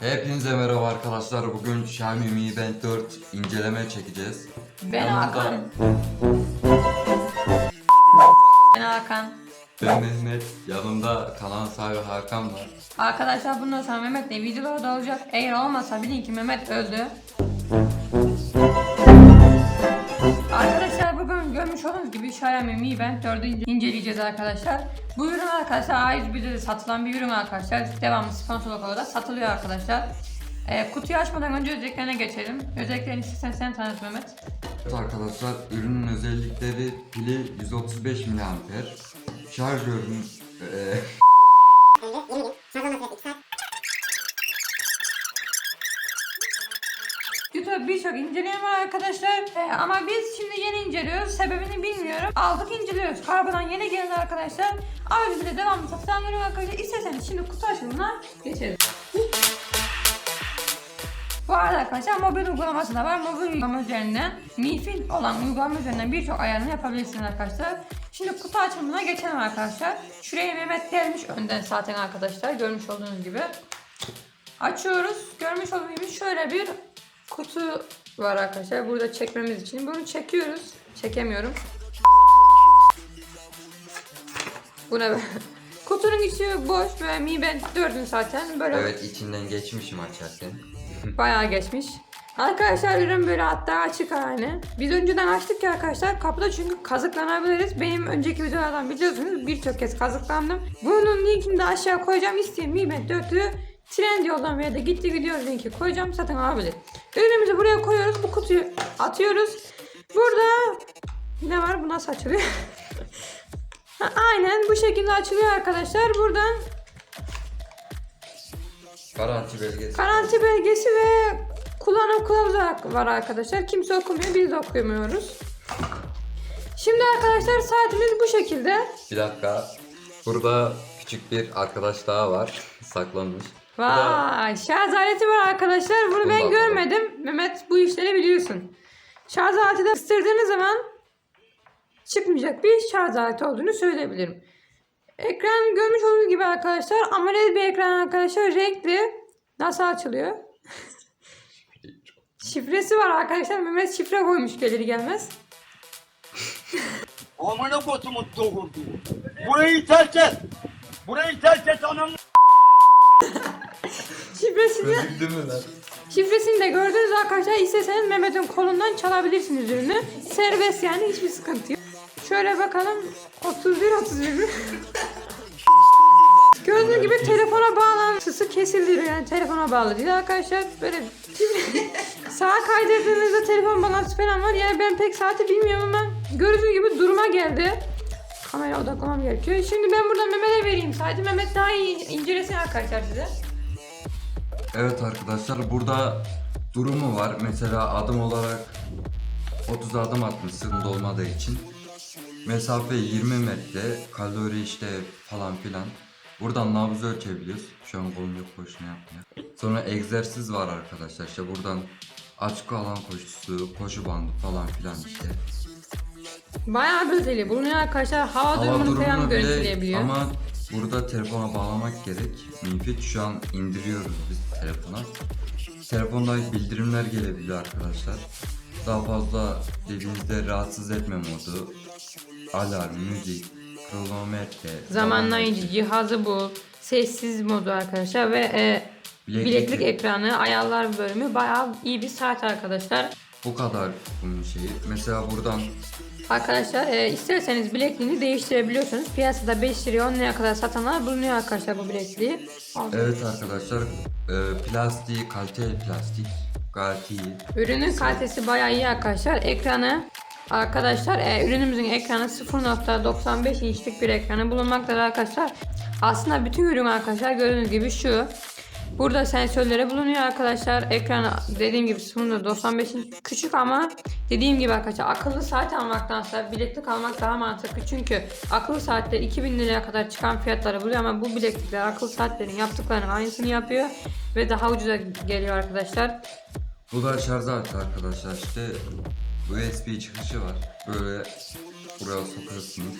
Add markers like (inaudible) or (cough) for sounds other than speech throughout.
Hepinize merhaba arkadaşlar. Bugün Xiaomi Mi Band 4 inceleme çekeceğiz. Ben Hakan. Ben Hakan. Ben Mehmet. Yanımda kanal sahibi Hakan var. Arkadaşlar bundan sonra Mehmet'le videolar da olacak. Eğer olmasa bilin ki Mehmet öldü. Görmüş olduğunuz gibi Xiaomi Mi Band 4'ü ince- inceleyeceğiz arkadaşlar. Bu ürün arkadaşlar A101'de de satılan bir ürün arkadaşlar. Devamlı sponsorluk olarak satılıyor arkadaşlar. Ee, kutuyu açmadan önce özelliklerine geçelim. Özelliklerini istersen sen tanıt Mehmet. Evet arkadaşlar ürünün özellikleri pili 135 mAh. Şarjörün eee İnceleme var arkadaşlar. Ee, ama biz şimdi yeni inceliyoruz. Sebebini bilmiyorum. Aldık inceliyoruz. Kargodan yeni geldi arkadaşlar. Ayrıca de devamlı satılan ürün arkadaşlar. İsterseniz şimdi kutu açılımına geçelim. Bu arada arkadaşlar mobil uygulaması da var. Mobil uygulama üzerinden Mifil olan uygulama üzerinden birçok ayarını yapabilirsiniz arkadaşlar. Şimdi kutu açılımına geçelim arkadaşlar. Şuraya Mehmet gelmiş önden zaten arkadaşlar. Görmüş olduğunuz gibi. Açıyoruz. Görmüş olduğunuz gibi şöyle bir kutu var arkadaşlar. Burada çekmemiz için. Bunu çekiyoruz. Çekemiyorum. Bu ne be? (laughs) Kutunun içi boş ve Mi Band 4'ün zaten böyle evet içinden geçmişim açarken. (laughs) bayağı geçmiş. Arkadaşlar ürün böyle hatta açık hali. Biz önceden açtık ya arkadaşlar kapıda çünkü kazıklanabiliriz. Benim önceki videolardan biliyorsunuz birçok kez kazıklandım. Bunun linkini de aşağı koyacağım. İsteyen Mi Band 4'ü Trend yoldan veya da gitti gidiyor linki koyacağım satın alabilir. Ürünümüzü buraya koyuyoruz. Bu kutuyu atıyoruz. Burada ne var? Bu nasıl açılıyor? (laughs) Ha, Aynen bu şekilde açılıyor arkadaşlar. Buradan Garanti belgesi. Garanti belgesi ve kullanım kılavuzu var arkadaşlar. Kimse okumuyor, biz de okumuyoruz. Şimdi arkadaşlar saatimiz bu şekilde. Bir dakika. Burada küçük bir arkadaş daha var. (laughs) Saklanmış. Vay, şarj aleti var arkadaşlar. Bunu ben görmedim. Mehmet bu işleri biliyorsun. Şarj aleti de ısırdığınız zaman çıkmayacak bir şarj aleti olduğunu söyleyebilirim. Ekran görmüş olduğunuz gibi arkadaşlar AMOLED bir ekran arkadaşlar renkli. Nasıl açılıyor? (laughs) Şifresi var arkadaşlar. Mehmet şifre koymuş gelir gelmez. Amına kodumun doğurdu. Burayı terk et. Burayı terk et ananı. Şifresini, Gözüktü mü lan? şifresini de gördünüz arkadaşlar. İsteseniz Mehmet'in kolundan çalabilirsiniz ürünü. Serbest yani hiçbir sıkıntı yok. Şöyle bakalım. 31 31 mi? (laughs) Gördüğünüz gibi telefona bağlantısı kesildi yani telefona bağlı değil arkadaşlar. Böyle (laughs) sağa kaydırdığınızda telefon bağlantısı falan var. Yani ben pek saati bilmiyorum ama gördüğünüz gibi duruma geldi. Kamera odaklamam gerekiyor. Şimdi ben buradan Mehmet'e vereyim. Saati Mehmet daha iyi incelesin arkadaşlar size. Evet arkadaşlar burada durumu var. Mesela adım olarak 30 adım atmışsın dolmadığı için. Mesafe 20 metre, kalori işte falan filan. Buradan nabız ölçebiliyoruz. Şu an kolum yok boşuna yapmıyor. Sonra egzersiz var arkadaşlar. İşte buradan açık alan koşusu, koşu bandı falan filan işte. Bayağı böyle bulunuyor arkadaşlar. Hava, Hava durumunu falan durumunu görüntüleyebiliyor. ama burada telefona bağlamak gerek. Mifit şu an indiriyoruz biz telefona. Telefonda bildirimler gelebiliyor arkadaşlar. Daha fazla dediğinizde rahatsız etme modu, alarm, müzik, kronometre, Zamanlayıcı cihazı bu. Sessiz modu arkadaşlar ve e, Bileklik- bileklik ekranı, ayarlar bölümü bayağı iyi bir saat arkadaşlar. Bu kadar bunun şeyi. Mesela buradan Arkadaşlar e, isterseniz bilekliğini değiştirebiliyorsunuz. Piyasada 5 liraya 10 liraya kadar satanlar bulunuyor arkadaşlar bu bilekliği. Aldım. evet arkadaşlar e, plastiği, kaliteli plastik gayet iyi. Ürünün kalitesi bayağı iyi arkadaşlar. Ekranı arkadaşlar e, ürünümüzün ekranı 0.95 inçlik bir ekranı bulunmaktadır arkadaşlar. Aslında bütün ürün arkadaşlar gördüğünüz gibi şu. Burada sensörleri bulunuyor arkadaşlar. Ekranı dediğim gibi 0.95 inç küçük ama dediğim gibi arkadaşlar akıllı saat almaktansa bileklik almak daha mantıklı. Çünkü akıllı saatler 2000 liraya kadar çıkan fiyatları buluyor ama bu bileklikler akıllı saatlerin yaptıklarının aynısını yapıyor ve daha ucuza geliyor arkadaşlar. Bu da şarj aleti arkadaşlar işte USB çıkışı var. Böyle buraya sokuyorsunuz.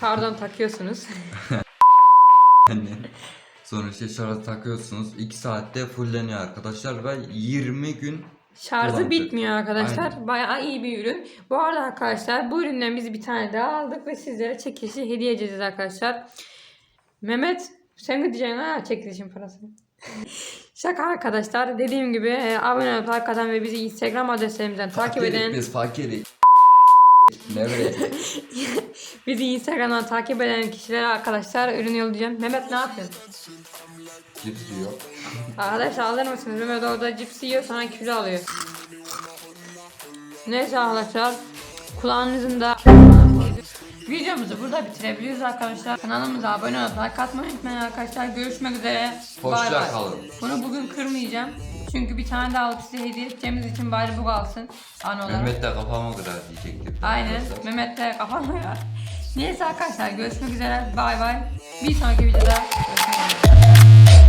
Pardon takıyorsunuz. (laughs) (laughs) Yani sonra işte şarja takıyorsunuz. 2 saatte fulleniyor arkadaşlar ve 20 gün Şarjı Kullanacak. bitmiyor arkadaşlar. Aynen. Bayağı iyi bir ürün. Bu arada arkadaşlar bu üründen biz bir tane daha aldık ve sizlere çekilişi hediye edeceğiz arkadaşlar. Mehmet sen mi diyeceksin ha çekilişin parasını? (laughs) Şaka arkadaşlar. Dediğim gibi e, abone olup like atan ve bizi Instagram adreslerimizden takip Fakirik eden Biz fakiriz. ne (laughs) bizi Instagram'dan takip eden kişilere arkadaşlar ürünü yollayacağım. Mehmet ne yapıyorsun? Cips yiyor. Arkadaşlar alır mısınız? Mehmet orada cips yiyor sonra kilo alıyor. Neyse arkadaşlar kulağınızın da Videomuzu burada bitirebiliriz arkadaşlar. Kanalımıza abone olup like atmayı unutmayın arkadaşlar. Görüşmek üzere. Hoşça kalın. Bunu bugün kırmayacağım. Çünkü bir tane daha alıp size hediye edeceğimiz için bari bu kalsın. An olarak. Mehmet de kafama kırar diyecektim. Aynen. Mehmet de kafamı ya. Neyse arkadaşlar görüşmek üzere. Bay bay. Bir sonraki videoda görüşmek